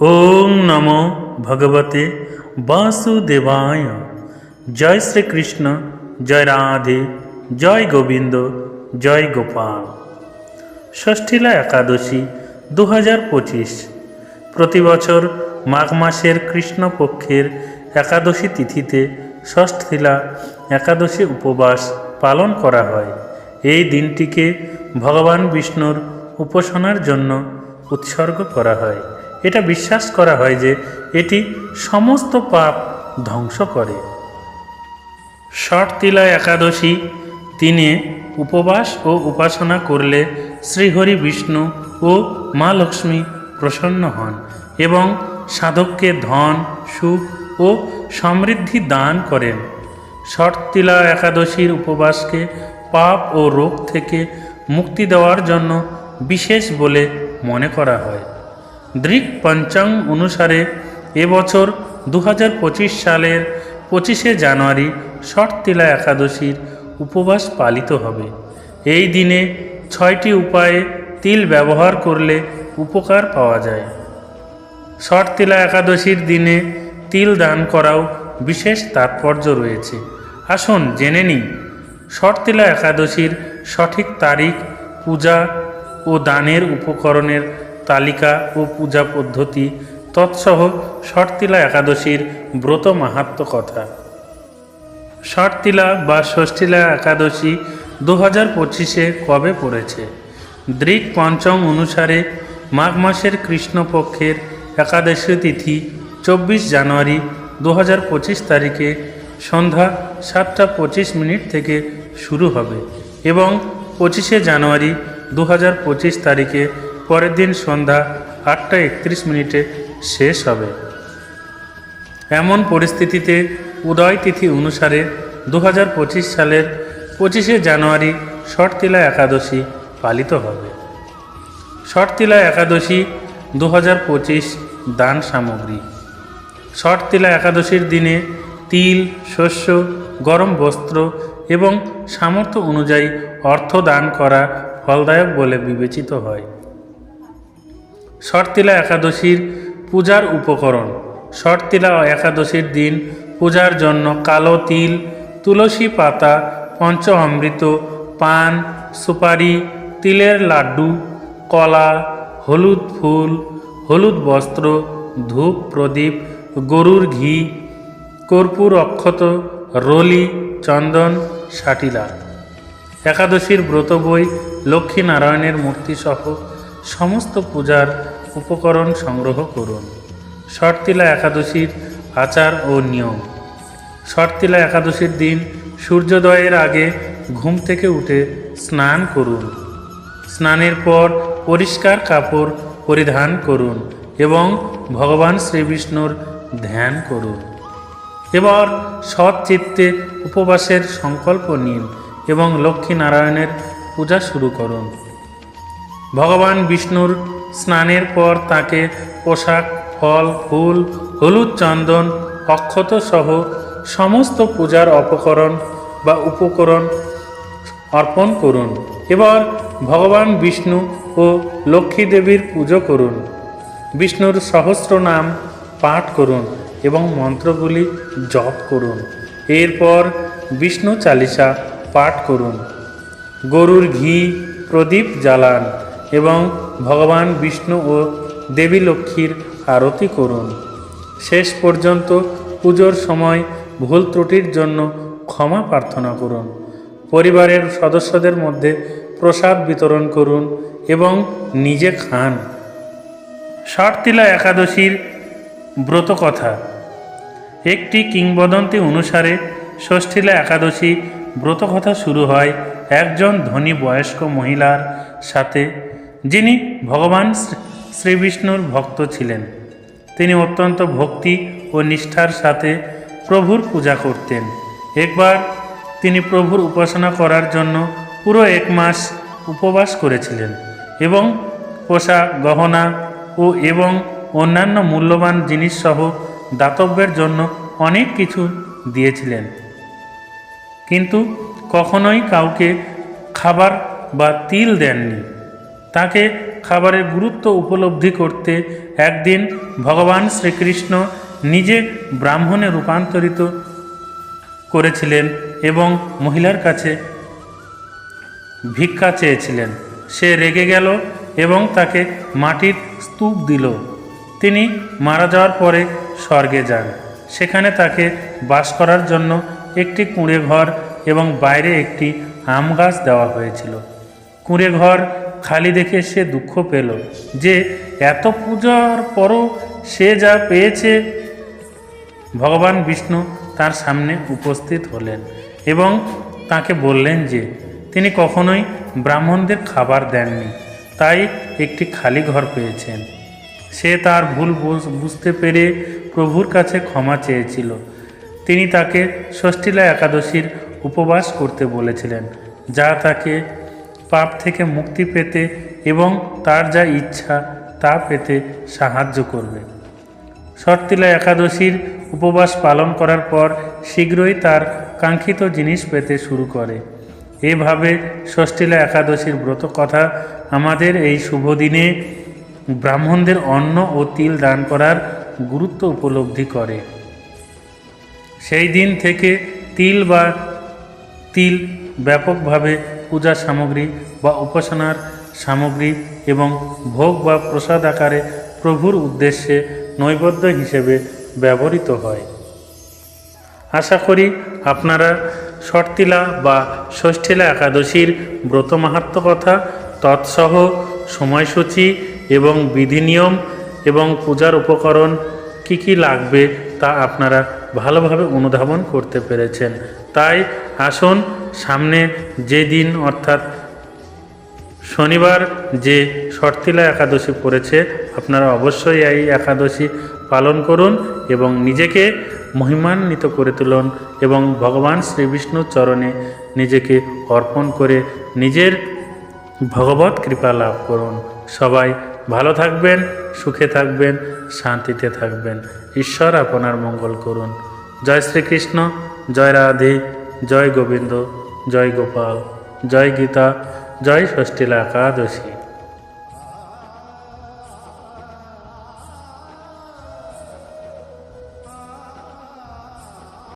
ওম নমো ভগবতে বাসুদেবায়। জয় শ্রীকৃষ্ণ, জয় রাধে, জয় গোবিন্দ, জয় গোপাল। ষষ্ঠীলা একাদশী দু হাজার পঁচিশ। প্রতি বছর মাঘ মাসের কৃষ্ণপক্ষের একাদশী তিথিতে ষষ্ঠীলা একাদশী উপবাস পালন করা হয়। এই দিনটিকে ভগবান বিষ্ণুর উপাসনার জন্য উৎসর্গ করা হয়। এটা বিশ্বাস করা হয় যে এটি সমস্ত পাপ ধ্বংস করে। ষটতিলা একাদশী দিনে উপবাস ও উপাসনা করলে শ্রীহরি বিষ্ণু ও মা লক্ষ্মী প্রসন্ন হন এবং সাধককে ধন, সুখ ও সমৃদ্ধি দান করেন। ষটতিলা একাদশীর উপবাসকে পাপ ও রোগ থেকে মুক্তি দেওয়ার জন্য বিশেষ বলে মনে করা হয়। দৃক পঞ্চাং অনুসারে এবছর দু হাজার পঁচিশ সালের পঁচিশে জানুয়ারি ষটতিলা একাদশীর উপবাস পালিত হবে। এই দিনে ছয়টি উপায়ে তিল ব্যবহার করলে উপকার পাওয়া যায়। ষটতিলা একাদশীর দিনে তিল দান করাও বিশেষ তাৎপর্য রয়েছে। আসুন জেনে নিই ষটতিলা একাদশীর সঠিক তারিখ, পূজা ও দানের উপকরণের তালিকা ও পূজা পদ্ধতি তৎসহ ষটতিলা একাদশীর ব্রত মাহাত্ম কথা। ষটতিলা বা ষষ্ঠীলা একাদশী দু হাজার পঁচিশে কবে পড়েছে? দৃক পঞ্চম অনুসারে মাঘ মাসের কৃষ্ণপক্ষের একাদশী তিথি চব্বিশ জানুয়ারি দু হাজার পঁচিশ তারিখে সন্ধ্যা সাতটা পঁচিশ মিনিট থেকে শুরু হবে এবং পঁচিশে জানুয়ারি দু হাজার পঁচিশ তারিখে পরের দিন সন্ধ্যা আটটা একত্রিশ মিনিটে শেষ হবে। এমন পরিস্থিতিতে উদয় তিথি অনুসারে দু পঁচিশ সালের পঁচিশে জানুয়ারি ষটতিলা একাদশী পালিত হবে। ষটতিলা একাদশী দু পঁচিশ দান সামগ্রী। ষটতিলা একাদশীর দিনে তিল, শস্য, গরম বস্ত্র এবং সামর্থ্য অনুযায়ী অর্থ দান করা ফলদায়ক বলে বিবেচিত হয়। ষটতিলা একাদশীর পূজার উপকরণ। ষটতিলা একাদশীর দিন পূজার জন্য কালো তিল, তুলসী পাতা পঞ্চ অমৃত পান, সুপারি, তিলের লাড্ডু, কলা, হলুদ ফুল, হলুদ বস্ত্র, ধূপ, প্রদীপ, গরুর ঘি, কর্পূর অক্ষত, রলি, চন্দন সাটিলা একাদশীর ব্রত বই লক্ষ্মীনারায়ণের মূর্তিসহ সমস্ত পূজার উপকরণ সংগ্রহ করুন। ষটতিলা একাদশীর আচার ও নিয়ম। ষটতিলা একাদশীর দিন সূর্যোদয়ের আগে ঘুম থেকে উঠে স্নান করুন। স্নানের পর পরিষ্কার কাপড় পরিধান করুন এবং ভগবান শ্রীবিষ্ণুর ধ্যান করুন। এবার সৎ চিত্তে উপবাসের সংকল্প নিন এবং লক্ষ্মীনারায়ণের পূজা শুরু করুন। ভগবান বিষ্ণুর স্নানের পর তাকে পোশাক, ফল, ফুল, হলুদ চন্দন, অক্ষত সহ সমস্ত পূজার অপকরণ বা উপকরণ অর্পণ করুন। এবার ভগবান বিষ্ণু ও লক্ষ্মী দেবীর পুজো করুন। বিষ্ণুর সহস্র নাম পাঠ করুন এবং মন্ত্রগুলি জপ করুন। এরপর বিষ্ণু চালিসা পাঠ করুন। গরুর ঘি প্রদীপ জ্বালান। এবং ভগবান বিষ্ণু ও দেবী লক্ষ্মীর আরতি করুন। শেষ পর্যন্ত পুজোর সময় ভুল ত্রুটির জন্য ক্ষমা প্রার্থনা করুন। পরিবারের সদস্যদের মধ্যে প্রসাদ বিতরণ করুন এবং নিজে খান। ষটতিলা একাদশীর ব্রতকথা একটি কিংবদন্তি অনুসারে ষষ্ঠীলা একাদশী ব্রতকথা শুরু হয় একজন ধনী বয়স্ক মহিলার সাথে। যিনি ভগবান শ্রীবিষ্ণুর ভক্ত ছিলেন। তিনি অত্যন্ত ভক্তি ও নিষ্ঠার সাথে প্রভুর পূজা করতেন। একবার তিনি প্রভুর উপাসনা করার জন্য পুরো এক মাস উপবাস করেছিলেন এবং পোশাক, গহনা ও এবং অন্যান্য মূল্যবান জিনিস সহ দাতব্যের জন্য অনেক কিছু দিয়েছিলেন। কিন্তু কখনোই কাউকে খাবার বা তিল দেননি। তাকে খাবারের গুরুত্ব উপলব্ধি করতে একদিন ভগবান শ্রীকৃষ্ণ নিজে ব্রাহ্মণে রূপান্তরিত করেছিলেন এবং মহিলার কাছে ভিক্ষা চেয়েছিলেন। সে রেগে গেল এবং তাকে মাটির স্তূপ দিল। তিনি মারা যাওয়ার পরে স্বর্গে যান। সেখানে তাকে বাস করার জন্য একটি কুঁড়ে ঘর এবং বাইরে একটি আম গাছ দেওয়া হয়েছিল। কুঁড়ে ঘর খালি দেখে সে দুঃখ পেল যে এত পূজার পরও সে যা পেয়েছে। ভগবান বিষ্ণু তার সামনে উপস্থিত হলেন এবং তাকে বললেন যে, তিনি কখনোই ব্রাহ্মণদের খাবার দেননি, তাই একটি খালি ঘর পেয়েছেন। সে তার ভুল বুঝ- বুঝতে পেরে প্রভুর কাছে ক্ষমা চেয়েছিল। তিনি তাকে ষষ্ঠীলা একাদশীর উপবাস করতে বলেছিলেন, যা তাকে পাপ থেকে মুক্তি পেতে এবং তার যা ইচ্ছা তা পেতে সাহায্য করবে। শর্তিলা একাদশীর উপবাস পালন করার পর শীঘ্রই তার কাঙ্ক্ষিত জিনিস পেতে শুরু করে। এভাবে ষষ্ঠীলা একাদশীর ব্রত কথা আমাদের এই শুভ দিনে ব্রাহ্মণদের অন্ন ও তিল দান করার গুরুত্ব উপলব্ধি করে। সেই দিন থেকে তিল বা তিল ব্যাপকভাবে পূজা সামগ্রী বা উপাসনার সামগ্রী এবং ভোগ বা প্রসাদ আকারে প্রভুর উদ্দেশ্যে নৈবেদ্য হিসেবে ব্যবহৃত হয়। আশা করি আপনারা শর্তিলা বা ষষ্ঠীলা একাদশীর ব্রত মাহাত্ম কথা, তৎসহ সময়সূচি এবং বিধিনিয়ম এবং পূজার উপকরণ কি কি লাগবে তা আপনারা ভালোভাবে অনুধাবন করতে পেরেছেন। তাই আসুন সামনে যে দিন, অর্থাৎ শনিবার, যে শর্তিলা একাদশী পড়েছে, আপনারা অবশ্যই এই একাদশী পালন করুন এবং নিজেকে মহিমান্বিত করে তুলুন এবং ভগবান শ্রী বিষ্ণুর চরণে নিজেকে অর্পণ করে নিজের ভগবত কৃপা লাভ করুন। সবাই ভালো থাকবেন, সুখে থাকবেন, শান্তিতে থাকবেন। ঈশ্বর আপনার মঙ্গল করুন। জয় শ্রীকৃষ্ণ, জয় রাধে, জয় গোবিন্দ। জয় গোপাল জয় গীতা জয় ষষ্ঠীলা একাদশী